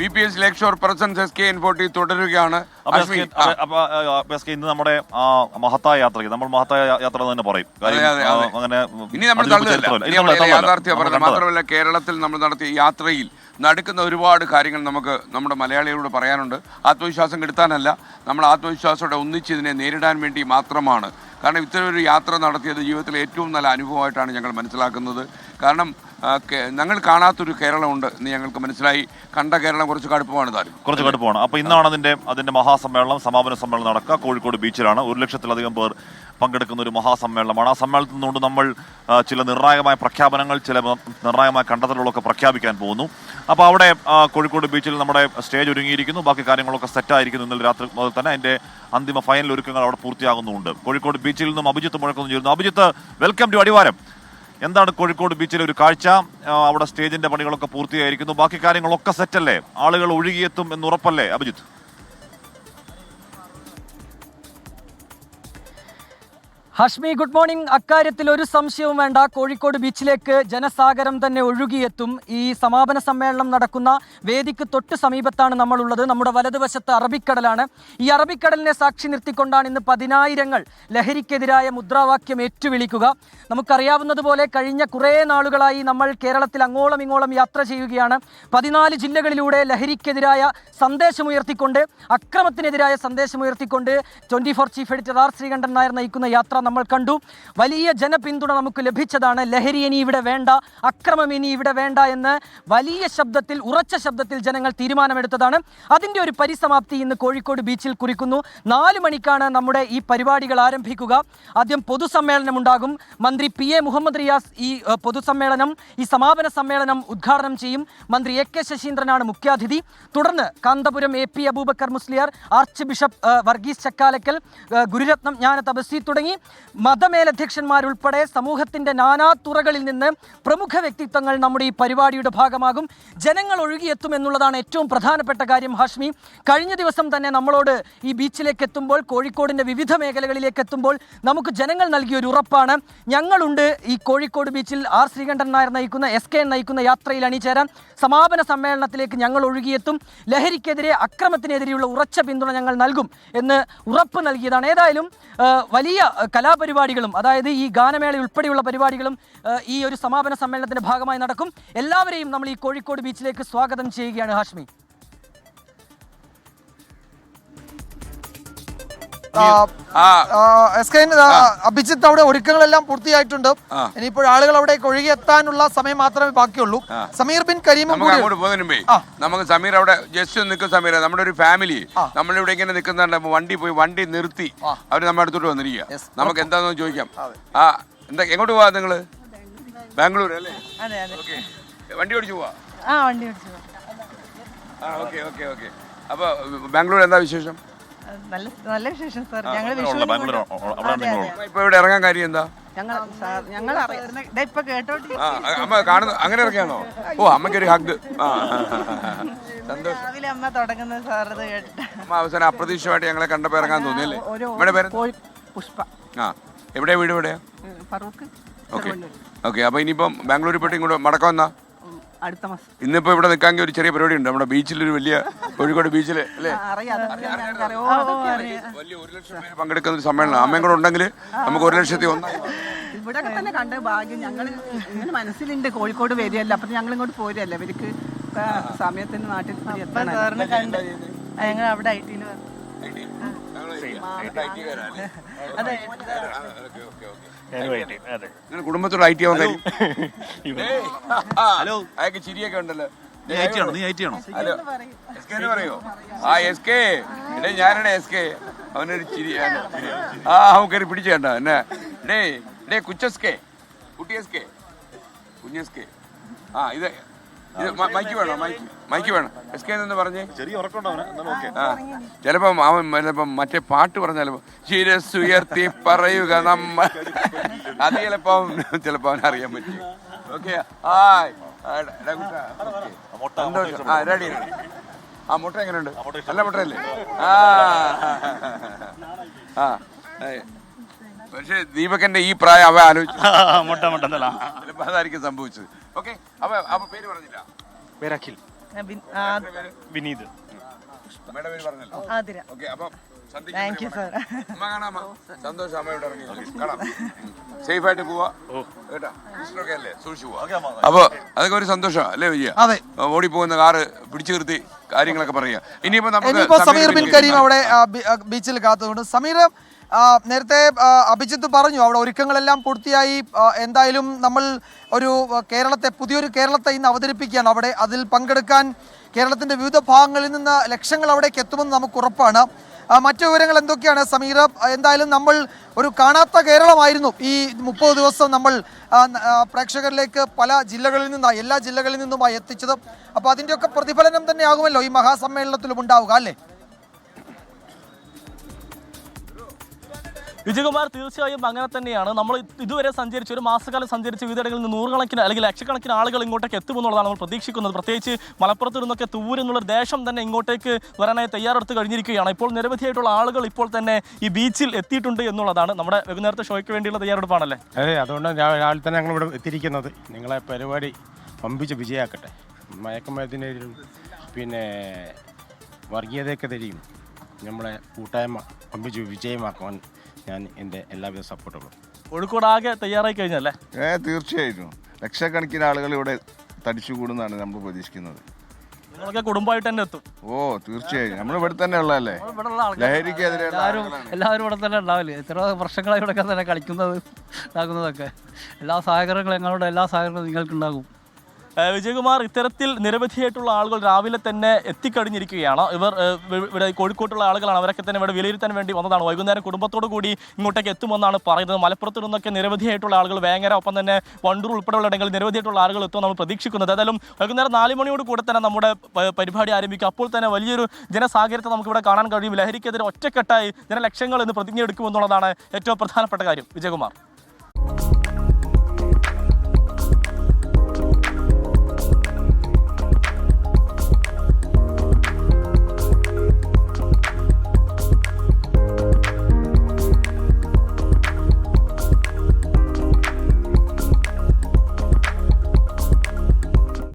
P P S ലേക്ക് ഷോർ പ്രസൻസ് എസ് കെ എൻ ഫോർട്ടി തുടരുകയാണ്. ഇന്ന് നമ്മുടെ മഹത്തായ യാത്രയ്ക്ക് നമ്മൾ മഹത്തായ യാത്ര തന്നെ പറയും. ഇനി നമ്മൾ. മാത്രമല്ല കേരളത്തിൽ നമ്മൾ നടത്തിയ യാത്രയിൽ നടക്കുന്ന ഒരുപാട് കാര്യങ്ങൾ നമുക്ക് നമ്മുടെ മലയാളികളോട് പറയാനുണ്ട്. ആത്മവിശ്വാസം കെടുത്താനല്ല നമ്മൾ ആത്മവിശ്വാസത്തോടെ ഒന്നിച്ച് ഇതിനെ നേരിടാൻ വേണ്ടി മാത്രമാണ്. കാരണം ഇത്തരം ഒരു യാത്ര നടത്തിയത് ജീവിതത്തിലെ ഏറ്റവും നല്ല അനുഭവമായിട്ടാണ് ഞങ്ങൾ മനസ്സിലാക്കുന്നത്. കാരണം ഞങ്ങൾ കാണാത്തൊരു കേരളമുണ്ട് എന്ന് ഞങ്ങൾക്ക് മനസ്സിലായി. കണ്ട കേരളം കുറച്ച് കടുപ്പമാണ് താനും. കുറച്ച് കടുപ്പമാണ്. അപ്പൊ ഇന്നാണ് അതിന്റെ അതിന്റെ മഹാസമ്മേളനം സമാപന സമ്മേളനം നടക്കുക. കോഴിക്കോട് ബീച്ചിലാണ്. ഒരു ലക്ഷത്തിലധികം പേർ പങ്കെടുക്കുന്ന ഒരു മഹാസമ്മേളനമാണ്. ആ സമ്മേളനത്തിൽ നിന്നുകൊണ്ട് നമ്മൾ ചില നിർണായകമായ പ്രഖ്യാപനങ്ങൾ ചില നിർണായകമായ കണ്ടെത്തലുകളൊക്കെ പ്രഖ്യാപിക്കാൻ പോകുന്നു. അപ്പോൾ അവിടെ കോഴിക്കോട് ബീച്ചിൽ നമ്മുടെ സ്റ്റേജ് ഒരുങ്ങിയിരിക്കുന്നു. ബാക്കി കാര്യങ്ങളൊക്കെ സെറ്റായിരിക്കുന്നു ഇന്നലെ രാത്രി മുതൽ തന്നെ. അതിന്റെ അന്തിമ ഫൈനൽ ഒരുക്കങ്ങൾ അവിടെ പൂർത്തിയാകുന്നുണ്ട് കോഴിക്കോട് ബീച്ചിൽ നിന്നും അഭിജിത്ത് മുഴക്കുന്നു ചേരുന്നു അഭിജിത്ത് വെൽക്കം ടു അടിവാരം. എന്താണ് കോഴിക്കോട് ബീച്ചിൽ ഒരു കാഴ്ച? അവിടെ സ്റ്റേജിന്റെ പണികളൊക്കെ പൂർത്തിയായിരിക്കുന്നു. ബാക്കി കാര്യങ്ങളൊക്കെ സെറ്റല്ലേ ആളുകൾ ഒഴുകിയെത്തും എന്ന് ഉറപ്പല്ലേ അഭിജിത്ത്? Hashmi good morning. അക്കാര്യത്തിൽ ഒരു സംശയവും വേണ്ട. കോഴിക്കോട് ബീച്ചിലേക്ക് ജനസാഗരം തന്നെ ഒഴുകിയെത്തും. ഈ സമാപന സമ്മേളനം നടക്കുന്ന വേദിക്ക് തൊട്ട് സമീപത്താണ് നമ്മളുള്ളത്. നമ്മുടെ വലതുവശത്ത് അറബിക്കടലാണ്. ഈ അറബിക്കടലിനെ സാക്ഷി നിർത്തിക്കൊണ്ടാണ് ഇന്ന് പതിനായിരങ്ങൾ ലഹരിക്കെതിരായ മുദ്രാവാക്യം ഏറ്റുവിളിക്കുക. നമുക്കറിയാവുന്നതുപോലെ കഴിഞ്ഞ കുറേ നാളുകളായി നമ്മൾ കേരളത്തിൽ അങ്ങോളം ഇങ്ങോളം യാത്ര ചെയ്യുകയാണ്. പതിനാല് ജില്ലകളിലൂടെ ലഹരിക്കെതിരായ സന്ദേശമുയർത്തിക്കൊണ്ട് അക്രമത്തിനെതിരായ സന്ദേശമുയർത്തിക്കൊണ്ട് twenty four chief editor R Sreekandan Nair നയിക്കുന്ന യാത്ര നമ്മൾ കണ്ടു. വലിയ ജനപിന്തുണ നമുക്ക് ലഭിച്ചതാണ്. ലഹരി ഇനി ഇവിടെ വേണ്ട അക്രമം ഇനി ഇവിടെ വേണ്ട എന്ന് വലിയ ശബ്ദത്തിൽ ഉറച്ച ശബ്ദത്തിൽ ജനങ്ങൾ തീരുമാനമെടുത്തതാണ്. അതിന്റെ ഒരു പരിസമാപ്തി ഇന്ന് കോഴിക്കോട് ബീച്ചിൽ കുറിക്കുന്നു. നാല് മണിക്കാണ് നമ്മുടെ ഈ പരിപാടികൾ ആരംഭിക്കുക. ആദ്യം പൊതുസമ്മേളനം ഉണ്ടാകും. മന്ത്രി പി എ മുഹമ്മദ് റിയാസ് ഈ പൊതുസമ്മേളനം ഈ സമാപന സമ്മേളനം ഉദ്ഘാടനം ചെയ്യും. മന്ത്രി എ കെ ശശീന്ദ്രനാണ് മുഖ്യാതിഥി. തുടർന്ന് Kanthapuram A P Aboobacker Musliyar arch bishop Varghese Chakkalakkal Gururatnam Jnana Thapaswi തുടങ്ങി. മതമേലധ്യക്ഷന്മാരുൾപ്പെടെ സമൂഹത്തിന്റെ നാനാ തുറകളിൽ നിന്ന് പ്രമുഖ വ്യക്തിത്വങ്ങൾ നമ്മുടെ ഈ പരിപാടിയുടെ ഭാഗമാകും. ജനങ്ങൾ ഒഴുകിയെത്തും എന്നുള്ളതാണ് ഏറ്റവും പ്രധാനപ്പെട്ട കാര്യം ഹാഷ്മി. കഴിഞ്ഞ ദിവസം തന്നെ നമ്മളോട് ഈ ബീച്ചിലേക്ക് എത്തുമ്പോൾ കോഴിക്കോടിന്റെ വിവിധ മേഖലകളിലേക്ക് എത്തുമ്പോൾ നമുക്ക് ജനങ്ങൾ നൽകിയ ഒരു ഉറപ്പാണ്. ഞങ്ങളുണ്ട് ഈ കോഴിക്കോട് ബീച്ചിൽ ആർ ശ്രീകണ്ഠൻ നായർ നയിക്കുന്ന എസ് കെ നയിക്കുന്ന യാത്രയിൽ അണിചേരാൻ. സമാപന സമ്മേളനത്തിലേക്ക് ഞങ്ങൾ ഒഴുകിയെത്തും. ലഹരിക്കെതിരെ അക്രമത്തിനെതിരെയുള്ള ഉറച്ച പിന്തുണ ഞങ്ങൾ നൽകും എന്ന് ഉറപ്പ് നൽകിയതാണ്. ഏതായാലും വലിയ കലാപരിപാടികളും അതായത് ഈ ഗാനമേള ഉൾപ്പെടെയുള്ള പരിപാടികളും ഈ ഒരു സമാപന സമ്മേളനത്തിന്റെ ഭാഗമായി നടക്കും. എല്ലാവരെയും നമ്മൾ ഈ കോഴിക്കോട് ബീച്ചിലേക്ക് സ്വാഗതം ചെയ്യുകയാണ് ഹാഷ്മി. എസ് കെ അഭിജിത്ത് അവിടെ ഒരുക്കങ്ങളെല്ലാം പൂർത്തിയായിട്ടുണ്ട്. ഇനിയിപ്പോൾ ആളുകൾ അവിടെ ഒഴുകിയെത്താനുള്ള സമയം മാത്രമേ ബാക്കിയുള്ളൂ. സമീർ ബിൻ കരീമും നമുക്ക് കൂടി അങ്ങോട്ട് പോകുന്നതിന് നമുക്ക് സമീർ അവിടെ ജസ്റ്റ് നിൽക്കുന്ന സമീർ നമ്മുടെ ഒരു ഫാമിലി നമ്മളിവിടെ ഇങ്ങനെ നിൽക്കുന്നുണ്ട് വണ്ടി പോയി വണ്ടി നിർത്തി അവർ നമ്മുടെ അടുത്തോട്ട് വന്നിരിക്കുക. നമുക്ക് എന്താണെന്ന് ചോദിക്കാം. ആ എന്താ എങ്ങോട്ട് പോവാ നിങ്ങൾ? ബാംഗ്ലൂർ അല്ലേ? അതെ അതെ. ഓക്കെ. വണ്ടി ഓടിച്ചു പോവാ? ആ വണ്ടി ഓടിച്ചു ആ ഓക്കെ ഓക്കെ ഓക്കെ. അപ്പൊ ബാംഗ്ലൂർ എന്താ വിശേഷം? നല്ല നല്ല വിശേഷം സാർ ഞങ്ങൾ ഇപ്പൊ ഇവിടെ ഇറങ്ങാൻ കാര്യം എന്താ ഞങ്ങൾ ഞങ്ങൾ ഇപ്പൊ കേട്ടോട്ടി അമ്മ കാണുന്നു അങ്ങനെ ഇറങ്ങിയാണോ? ഓ അമ്മയ്ക്കൊരു ഹഗ് സന്തോഷം രാവിലെ അമ്മ തുടങ്ങുന്നത് സാർ ഇത് കേട്ടിട്ട്. അമ്മ അവസാനം അപ്രതീക്ഷിതമായിട്ട് ഞങ്ങളെ കണ്ടപ്പോ ഇറങ്ങാൻ തോന്നിയല്ലേ? ഇവിടെ പേര്? പുഷ്പ. ആ. എവിടെയാ വീട് എവിടെയാ ഫറൂഖ് ഓക്കെ. ഓക്കെ അപ്പൊ ഇനിയിപ്പം ബാംഗ്ലൂരിൽ പോയിട്ട് ഇങ്ങോട്ട് മടക്കം വന്നാ? ഉം, അടുത്ത മാസം. ഇന്നിപ്പോ ഇവിടെ നിൽക്കാമെങ്കിൽ ഒരു ചെറിയ പരിപാടി ഉണ്ട് നമ്മുടെ ബീച്ചിൽ ഒരു വലിയ കോഴിക്കോട് ബീച്ചിൽ അല്ലേ. വലിയ ഒരു ലക്ഷം പേര് പങ്കെടുക്കുന്ന ഒരു സമ്മേളനം. അമ്മയും കൂടെ ഉണ്ടെങ്കിൽ നമുക്ക് ഒരു ലക്ഷത്തി ഒന്നായി ഇവിടെ തന്നെ കണ്ട ഭാഗ്യം. ഞങ്ങൾ ഇങ്ങനെ മനസ്സിലുണ്ട് കോഴിക്കോട് വരികയല്ല. അപ്പൊ ഞങ്ങൾ ഇങ്ങോട്ട് പോരല്ലേ ഇവർക്ക് സമയത്തിന് നാട്ടിൽ ഞങ്ങൾ അവിടെ ഐ ടിയിൽ കുടുംബത്തോട് ഐ ടി ആവാൻ കഴിയും ഹലോ അയാൾക്ക് ചിരിയൊക്കെ ഉണ്ടല്ലോ. നീ ഐ ടി ആണോ? നീ ഐ ടി ആണോ? ഹലോ. എസ് കെ പറയോ? ആ എസ് കെ ഇടേ ഞാനാണ് എസ് കെ അവനൊരു ചിരിയാണ് ആ അവൻ കയറി പിടിച്ചു കണ്ട? എന്നെ ഡേ ഡേ കുച്ചസ് കെ കുട്ടി എസ് കെ കുഞ്ഞസ് കെ ആ ഇത് മൈക്ക് വേണോ? മൈക്ക്? മൈക്ക് വേണം? എസ് കെ എന്ന് പറഞ്ഞേ. ചെറിയ ചിലപ്പം അവൻ ചിലപ്പം മറ്റേ പാട്ട് പറഞ്ഞാലും ശിരസുയർത്തി പറയുക നമ്മ അത് ചിലപ്പോ ചിലപ്പോ അവൻ അറിയാൻ പറ്റും. Okay hi. ആ, സന്തോഷം റെഡി ആ മുട്ട എങ്ങനെയുണ്ട് നല്ല മുട്ടയല്ലേ? ആ ആ. പക്ഷേ ദീപകന്റെ ഈ പ്രായം അവ ആലോചിച്ചു. മുട്ട മുട്ട അതായിരിക്കും സംഭവിച്ചത്. ഓക്കെ അവ അവ പേര് പറഞ്ഞില്ല? പേര് അഖിൽ. വിനീത്. പേര് പറഞ്ഞല്ലോ. ആതിര. ഓക്കെ അപ്പം സന്ധ്യയ്ക്ക് താങ്ക് യു സാർ അമ്മ കാണാം സന്തോഷം അമ്മയോട് ഇറങ്ങി. കാണാം. സേഫ് ആയിട്ട് പോവാ കേട്ടാ? സിസ്റ്ററൊക്കെ അല്ലേ? സൂക്ഷിച്ചു പോവാ. അപ്പൊ അതൊക്കെ ഒരു സന്തോഷം അല്ലേ വിജയ? അതെ. ഓടി പോകുന്ന കാറ് പിടിച്ചു നിർത്തി കാര്യങ്ങളൊക്കെ പറയാ ഇനിയിപ്പോ നമുക്ക് സമീർ ബിൻ കരീം അവിടെ ബീച്ചിൽ കാത്തുകൊണ്ട്. സമീർ നേരത്തെ അഭിജിത്ത് പറഞ്ഞു അവിടെ ഒരുക്കങ്ങളെല്ലാം പൂർത്തിയായി. എന്തായാലും നമ്മൾ ഒരു കേരളത്തെ പുതിയൊരു കേരളത്തെ ഇന്ന് അവതരിപ്പിക്കുകയാണ്. അവിടെ അതിൽ പങ്കെടുക്കാൻ കേരളത്തിന്റെ വിവിധ ഭാഗങ്ങളിൽ നിന്ന് ലക്ഷങ്ങൾ അവിടേക്ക് എത്തുമെന്ന് നമുക്ക് ഉറപ്പാണ്. മറ്റു വിവരങ്ങൾ എന്തൊക്കെയാണ് സമീർ? എന്തായാലും നമ്മൾ ഒരു കാണാത്ത കേരളമായിരുന്നു. ഈ മുപ്പത് ദിവസം നമ്മൾ പ്രേക്ഷകരിലേക്ക് പല ജില്ലകളിൽ നിന്നായി എല്ലാ ജില്ലകളിൽ നിന്നുമായി എത്തിച്ചത്. അപ്പോൾ അതിന്റെയൊക്കെ പ്രതിഫലനം തന്നെയാകുമല്ലോ ഈ മഹാസമ്മേളനത്തിലും ഉണ്ടാവുക അല്ലേ? വിജയകുമാർ തീർച്ചയായും അങ്ങനെ തന്നെയാണ്. നമ്മൾ ഇതുവരെ സഞ്ചരിച്ച് ഒരു മാസക്കാലം സഞ്ചരിച്ച് വിവിധയിടങ്ങളിൽ നിന്ന് നൂറുകണക്കിന് അല്ലെങ്കിൽ ലക്ഷക്കണക്കിന് ആളുകൾ ഇങ്ങോട്ടേക്ക് എത്തുമെന്നുള്ളതാണ് നമ്മൾ പ്രതീക്ഷിക്കുന്നത്. പ്രത്യേകിച്ച് മലപ്പുറത്ത് നിന്നൊക്കെ തൂരെന്നുള്ള ദേശം തന്നെ ഇങ്ങോട്ടേക്ക് വരാനായി തയ്യാറെടുത്ത് കഴിഞ്ഞിരിക്കുകയാണ്. ഇപ്പോൾ നിരവധിയായിട്ടുള്ള ആളുകൾ ഇപ്പോൾ തന്നെ ഈ ബീച്ചിൽ എത്തിയിട്ടുണ്ട് എന്നുള്ളതാണ് നമ്മുടെ വൈകുന്നേരത്തെ ഷോയ്ക്ക് വേണ്ടിയുള്ള തയ്യാറെടുപ്പാണല്ലേ? അതെ അതുകൊണ്ട് രാവിലെ തന്നെ ഞങ്ങൾ ഇവിടെ എത്തിയിരിക്കുന്നത്. നിങ്ങളെ പരിപാടി പമ്പിച്ച് വിജയാക്കട്ടെ. മയക്കുമരുന്നിനെതിരും പിന്നെ വർഗീയതയ്ക്കെതിരെയും നമ്മളെ കൂട്ടായ്മ പമ്പിച്ച് വിജയമാക്കാൻ ഞാൻ എന്റെ എല്ലാവിധ സപ്പോർട്ടുകളും കോഴിക്കോട് ആകെ തയ്യാറായി കഴിഞ്ഞല്ലേ? ഏ തീർച്ചയായിട്ടും. ലക്ഷക്കണക്കിന് ആളുകൾ ഇവിടെ തടിച്ചുകൂടുന്നതാണ് നമ്മൾ പ്രതീക്ഷിക്കുന്നത്. നിങ്ങളൊക്കെ കുടുംബമായിട്ട് തന്നെ എത്തും. ഓ തീർച്ചയായും നമ്മൾ ഇവിടെ തന്നെ ഉള്ളതല്ലേ? ലഹരിക്കെതിരെ എല്ലാവരും എല്ലാവരും ഇവിടെ തന്നെ ഉണ്ടാവില്ലേ? എത്ര വർഷങ്ങളായി ഇവിടെ തന്നെ കളിക്കുന്നത് ഉണ്ടാക്കുന്നതൊക്കെ എല്ലാ സഹകരണങ്ങളും ഞങ്ങളുടെ എല്ലാ സഹകരണവും നിങ്ങൾക്കുണ്ടാകും. വിജയകുമാർ ഇത്തരത്തിൽ നിരവധിയായിട്ടുള്ള ആളുകൾ രാവിലെ തന്നെ എത്തിക്കഴിഞ്ഞിരിക്കുകയാണ്. ഇവർ ഇവിടെ കോഴിക്കോട്ടുള്ള ആളുകളാണ്. അവരൊക്കെ തന്നെ ഇവിടെ വിലയിരുത്താൻ വേണ്ടി വന്നതാണ്. വൈകുന്നേരം കുടുംബത്തോടു കൂടി ഇങ്ങോട്ടേക്ക് എത്തുമെന്നാണ് പറയുന്നത്. മലപ്പുറത്ത് നിന്നൊക്കെ നിരവധിയായിട്ടുള്ള ആളുകൾ വേങ്ങര ഒപ്പം തന്നെ വണ്ടൂർ ഉൾപ്പെടെയുള്ള ഇടങ്ങളിൽ നിരവധിയായിട്ടുള്ള ആളുകൾ എത്തുമെന്ന് നമ്മൾ പ്രതീക്ഷിക്കുന്നത്. ഏതായാലും വൈകുന്നേരം നാല് മണിയോട് കൂടെ തന്നെ നമ്മുടെ പരിപാടി ആരംഭിക്കും. അപ്പോൾ തന്നെ വലിയൊരു ജനസാഗരത്തെ നമുക്ക് ഇവിടെ കാണാൻ കഴിയും. ലഹരിക്കെതിരെ ഒറ്റക്കെട്ടായി ജനലക്ഷങ്ങൾ എന്ന് പ്രതിജ്ഞ എടുക്കുമെന്നുള്ളതാണ് ഏറ്റവും പ്രധാനപ്പെട്ട കാര്യം. വിജയകുമാർ.